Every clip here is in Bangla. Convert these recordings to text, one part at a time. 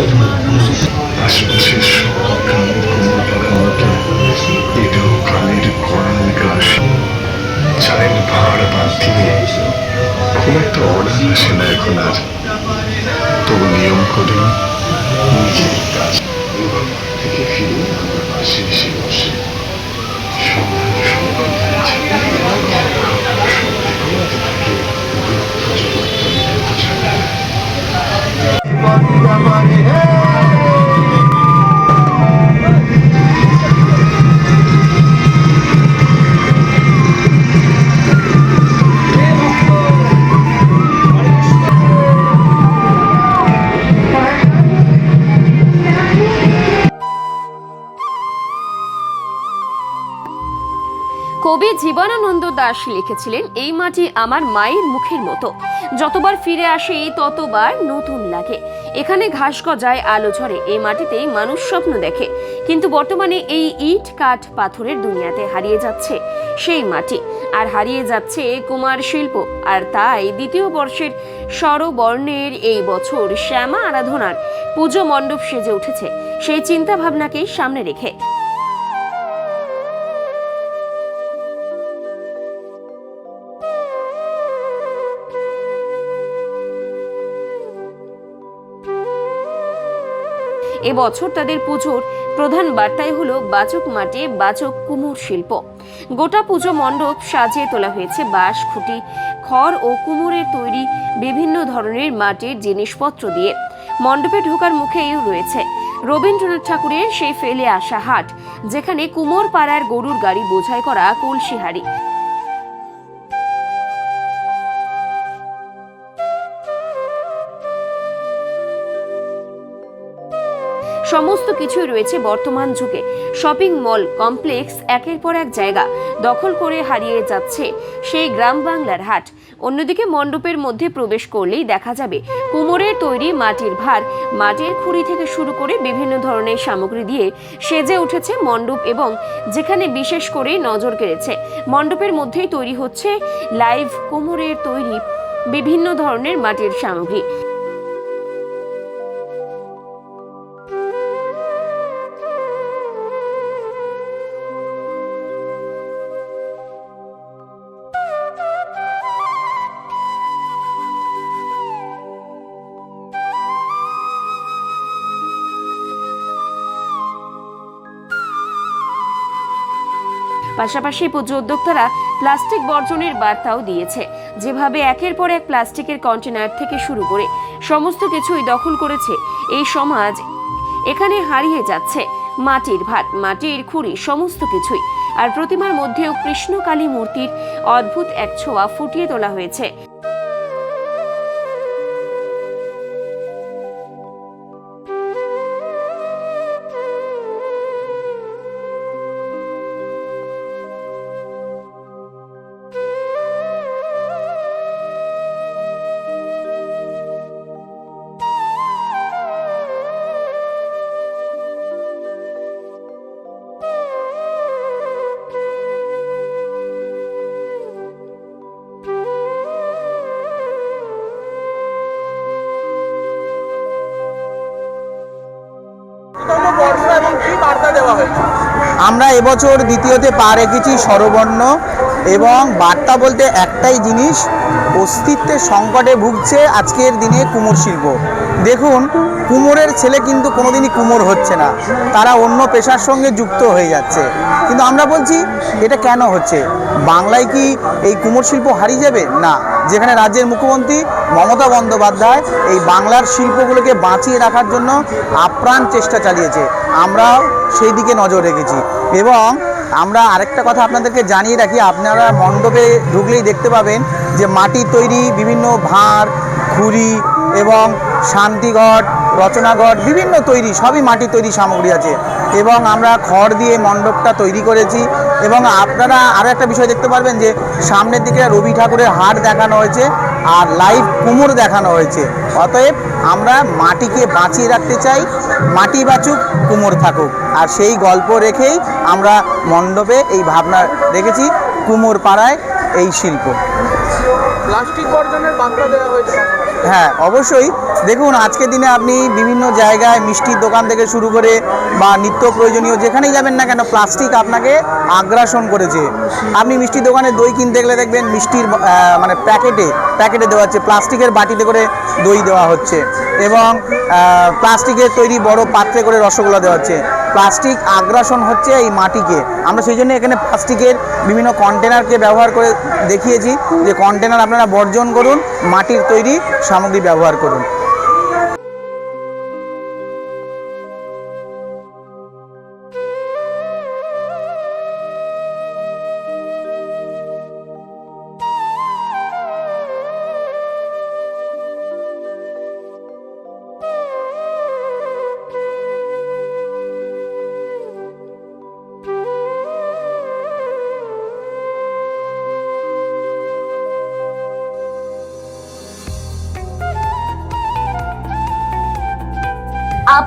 আশপাশের সব গ্রামের কুমোর বাগানকে এটাও কালের করাল দিয়ে খুব একটা অর্ডার আর তবু নিয়ম করে নিজের কাজ থেকে ফিরে আমার পাশে এসে কবি জীবনানন্দ দাস লিখেছিলেন, এই মাটি আমার মায়ের মুখের মতো। যতবার ফিরে আসে, ততবার নতুন লাগে। এখানে ঘাস গজায়, আলো ঝরে, এই মাটিতেই মানুষ স্বপ্ন দেখে। কিন্তু বর্তমানে এই ইট কাঠ পাথরের দুনিয়াতে হারিয়ে যাচ্ছে সেই মাটি। আর হারিয়ে যাচ্ছে কুমার শিল্প। আর তাই দ্বিতীয় বর্ষের স্বরবর্ণের এই বছর শ্যামা আরাধনার পুজো মণ্ডপ সেজে উঠেছে। সেই চিন্তা ভাবনাকে সামনে রেখে এবছর তাদের পুজোর প্রধান বার্তাই হলো বাচক মাটি বাচক কুমোর শিল্প। গোটা পুজো মণ্ডপ সাজিয়ে তোলা হয়েছে বাঁশ, খুঁটি, খড় ও কুমোরের তৈরি বিভিন্ন ধরনের মাটির জিনিসপত্র দিয়ে। মণ্ডপে ঢোকার মুখেই রয়েছে রবীন্দ্রনাথ ঠাকুরের সেই ফেলে আসা হাট, যেখানে কুমোর পাড়ার গরুর গাড়ি বোঝাই করা কলসি সমস্ত কিছুই রয়েছে বর্তমান যুগে। শপিং মল, কমপ্লেক্স, একের পর এক জায়গা দখল করে হারিয়ে যাচ্ছে সেই গ্রাম বাংলার হাট। অন্যদিকে মণ্ডপের মধ্যে প্রবেশ করলেই দেখা যাবে, কুমোরের তৈরি মাটির ভার মাটির খুঁড়ি থেকে শুরু করে বিভিন্ন ধরনের সামগ্রী দিয়ে সেজে উঠেছে মণ্ডপ এবং যেখানে বিশেষ করে নজর কেড়েছে। মণ্ডপের মধ্যেই তৈরি হচ্ছে লাইভ কুমোরের তৈরি বিভিন্ন ধরনের মাটির সামগ্রী। পাশাপাশি পুজো উদ্যোক্তারা প্লাস্টিক বর্জনের বার্তাও দিয়েছে। যেভাবে একের পর এক প্লাস্টিকের কন্টেনার থেকে শুরু করে সমস্ত কিছুই দখল করেছে এই সমাজ, এখানে হারিয়ে যাচ্ছে মাটির ভাত, মাটির খুঁড়ি, সমস্ত কিছুই। আর প্রতিমার মধ্যেও কৃষ্ণকালী মূর্তির অদ্ভুত এক ছোঁয়া ফুটিয়ে তোলা হয়েছে। আমরা এবছর দ্বিতীয়তে পা রেখেছি স্বরবর্ণ এবং বার্তা বলতে একটাই জিনিস, অস্তিত্বের সংকটে ভুগছে আজকের দিনে কুমোর শিল্প। দেখুন, কুমোরের ছেলে কিন্তু কোনোদিনই কুমোর হচ্ছে না। তারা অন্য পেশার সঙ্গে যুক্ত হয়ে যাচ্ছে। কিন্তু আমরা বলছি, এটা কেন হচ্ছে? বাংলায় কি এই কুমোর শিল্প হারিয়ে যাবে? না। যেখানে রাজ্যের মুখ্যমন্ত্রী মমতা বন্দ্যোপাধ্যায় এই বাংলার শিল্পগুলোকে বাঁচিয়ে রাখার জন্য আপ্রাণ চেষ্টা চালিয়েছে। আমরাও সেই দিকে নজর রেখেছি। এবং আমরা আরেকটা কথা আপনাদেরকে জানিয়ে রাখি, আপনারা মণ্ডপে ঢুকলেই দেখতে পাবেন যে মাটির তৈরি, বিভিন্ন ভাঁড় খুরি এবং শান্তিঘট রচনাঘট বিভিন্ন তৈরি, সবই মাটির তৈরি সামগ্রী আছে। এবং আমরা খড় দিয়ে মণ্ডপটা তৈরি করেছি। এবং আপনারা আরও একটা বিষয় দেখতে পারবেন যে, সামনের দিকে রবি ঠাকুরের হাট দেখানো হয়েছে আর লাইভ কুমোর দেখানো হয়েছে। অতএব আমরা মাটিকে বাঁচিয়ে রাখতে চাই, মাটি বাঁচুক, কুমোর থাকুক। আর সেই গল্প রেখেই আমরা মণ্ডপে এই ভাবনা রেখেছি, কুমোর পাড়ায় এই শিল্প। প্লাস্টিক বর্জনের বার্তা দেওয়া হয়েছে। হ্যাঁ অবশ্যই। দেখুন, আজকের দিনে আপনি বিভিন্ন জায়গায় মিষ্টির দোকান থেকে শুরু করে বা নিত্য প্রয়োজনীয় যেখানেই যাবেন না কেন, প্লাস্টিক আপনাকে আগ্রাসন করেছে। আপনি মিষ্টির দোকানে দই কিনতে গেলে দেখবেন মিষ্টির মানে প্যাকেটে প্যাকেটে দেওয়া হচ্ছে। প্লাস্টিকের বাটিতে করে দই দেওয়া হচ্ছে এবং প্লাস্টিকের তৈরি বড় পাত্রে করে রসগোল্লা দেওয়া হচ্ছে। প্লাস্টিক আগ্রাসন হচ্ছে এই মাটিকে। আমরা সেই জন্য এখানে প্লাস্টিকের বিভিন্ন কন্টেনারকে ব্যবহার করে দেখিয়েছি যে কন্টেনার আপনারা বর্জন করুন, মাটির তৈরি সামগ্রী ব্যবহার করুন।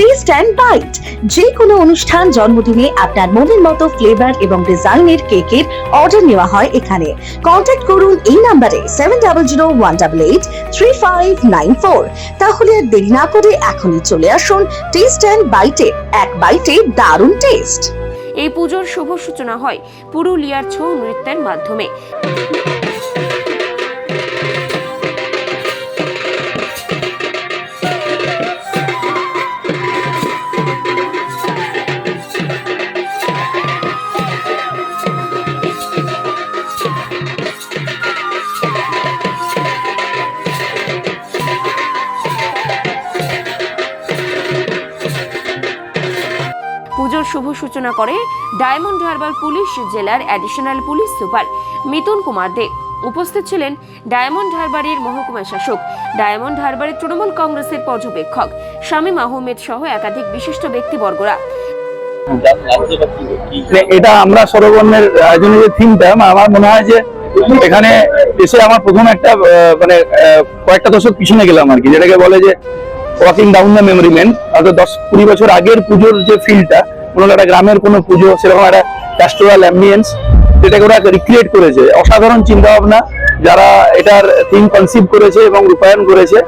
টেস্ট অ্যান্ড বাইট যে কোনো অনুষ্ঠান, জন্মদিনে আপনার মনের মতো ফ্লেভার এবং ডিজাইনের কেকের অর্ডার নেওয়া হয় এখানে। কন্ট্যাক্ট করুন এই নাম্বারে seven double zero one double eight three five nine four তাহলে আর দেরি না করে এখনই চলে আসুন টেস্ট অ্যান্ড বাইটে এক বাইটে দারুণ টেস্ট এই পুজোর শুভ সূচনা হয় পুরুলিয়ার ছৌ নৃত্যের মাধ্যমে। শুভ সূচনা করে ডায়মন্ড হারবার পুলিশ জেলার additional police super Mitun Kumar De. উপস্থিত ছিলেন ডায়মন্ড হারবারের মহকুমা শাসক, ডায়মন্ড হারবারের তৃণমূল কংগ্রেসের পর্যবেক্ষক শামীম আহমেদ সহ একাধিক বিশিষ্ট ব্যক্তিবর্গরা। মানে এটা আমরা সরবর্ণের আয়োজনের যে থিমটা আমার মনে হয় যে এখানে এসে আমার প্রথম একটা মানে কয়েকটা দশক পিছনে গেলাম আর কি, যেটাকে বলে যে walking down the memory man অর্থাৎ দশ কুড়ি বছর আগের পুজোর যে ফিলটা হলো একটা গ্রামের কোনো পুজো, সেরকম একটা প্যাস্টোরাল অ্যাম্বিয়েন্স যেটাকে ওরা রিক্রিয়েট করেছে। অসাধারণ চিন্তা ভাবনা যারা এটার থিম কনসিভ করেছে এবং রূপায়ণ করেছে।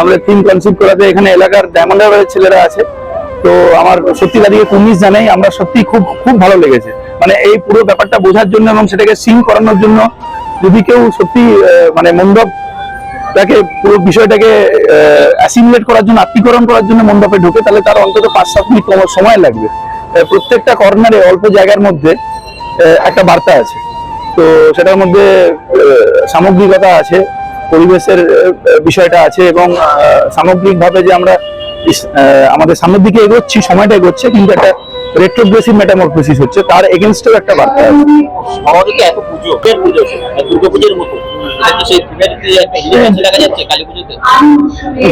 আমাদের থিম কনসিভ করাতে এখানে এলাকার ডায়মন্ড ছেলেরা আছে। তো আমার সত্যি তাদেরকে কুর্নিশ জানাই, আমরা সত্যি খুব খুব ভালো লেগেছে। মানে এই পুরো ব্যাপারটা বোঝার জন্য এবং সেটাকে সিং করানোর জন্য যদি কেউ সত্যি মানে মণ্ডপ তাকে পুরো বিষয়টাকে অ্যাসিমুলেট করার জন্য, আত্মীকরণ করার জন্য মণ্ডপে ঢোকে, তাহলে তার অন্তত পাঁচ, সাত মিনিট সময় লাগবে। প্রত্যেকটা কর্নারে অল্প জায়গার মধ্যে একটা বার্তা আছে। তো সেটার মধ্যে সামগ্রিকতা আছে, পরিবেশের বিষয়টা আছে এবং সামগ্রিকভাবে যে আমরা আমাদের সামনের দিকে এগোচ্ছি, সময়টা এগোচ্ছে, কিন্তু একটা রেট্রোগ্রেসিভ মেটামরফোসিস হচ্ছে, তার এগেনস্টেও একটা বার্তা আছে। শহরে এত পুজো পুজো দুর্গাপুজোর মতো।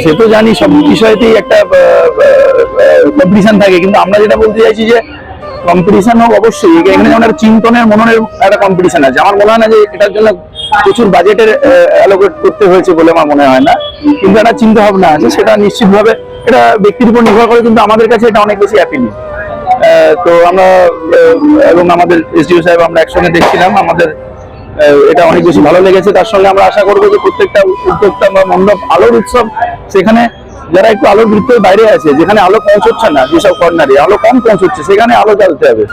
সে তো জানি, সব বিষয়তেই একটা কম্পিটিশন থাকে, কিন্তু আমরা যেটা বলতে চাইছি যে কম্পিটিশন হোক অবশ্যই এখানে যেমন একটা চিন্তনের মননের একটা কম্পিটিশন আছে। আমার মনে হয় না যে এটার জন্য প্রচুর বাজেটের অ্যালোকেট করতে হয়েছে বলে আমার মনে হয় না। কিন্তু একটা চিন্তা ভাবনা আছে, সেটা নিশ্চিতভাবে এটা ব্যক্তির উপর নির্ভর করে, কিন্তু আমাদের কাছে এটা অনেক বেশি অ্যাপিলিং তো আমরা এবং আমাদের এসডিও সাহেব আমরা একসঙ্গে দেখছিলাম, আমাদের এটা অনেক বেশি ভালো লেগেছে। তার সঙ্গে আমরা আশা করব যে প্রত্যেকটা উদ্যোক্তা বা মণ্ডপ আলোর উৎসব সেখানে যারা একটু আলোর বৃত্তের বাইরে আছে, যেখানে আলো পৌঁছচ্ছে না, যেসব কর্নারে আলো কম পৌঁছচ্ছে, সেখানে আলো জ্বালতে হবে।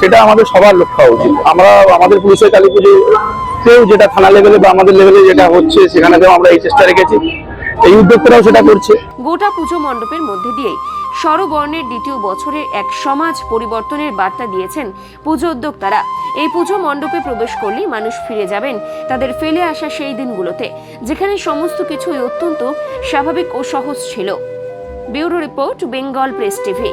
সেটা আমাদের সবার লক্ষ্য উচিত। আমরা আমাদের পুলিশের কালী পুজোতেও যেটা থানা লেভেলে বা আমাদের লেভেলে যেটা হচ্ছে সেখানেও আমরা এই চেষ্টা রেখেছি। এই উদ্যোক্তারাও সেটা করছে। গোটা পুজো মণ্ডপের মধ্যে দিয়েই স্বরবর্ণের দ্বিতীয় বছরের এক সমাজ পরিবর্তনের বার্তা দিয়েছেন পুজো উদ্যোক্তারা। এই পুজো মণ্ডপে প্রবেশ করলেই মানুষ ফিরে যাবেন তাদের ফেলে আসা সেই দিনগুলোতে, যেখানে সমস্ত কিছুই অত্যন্ত স্বাভাবিক ও সহজ ছিল। Bureau report, Bengal press TV.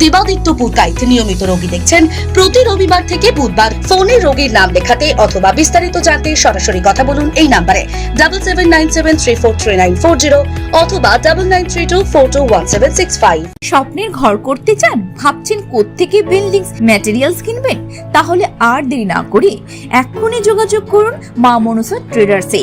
Debaditya Purkait নিয়মিত রোগী দেখছেন। প্রতি রবিবার থেকে বুধবার ফোনে রোগীর নাম লেখাতে অথবা বিস্তারিত জানতে সরাসরি কথা বলুন এই নাম্বারে। Double seven nine seven three four three nine four zero অথবা double nine three two four two one seven six five স্বপ্নের ঘর করতে চান? ভাবছেন কোত্থেকে বিল্ডিংস ম্যাটেরিয়ালস কিনবেন? তাহলে আর দেরি না করে এক্ষুনি যোগাযোগ করুন মা মনসা ট্রেডার্সে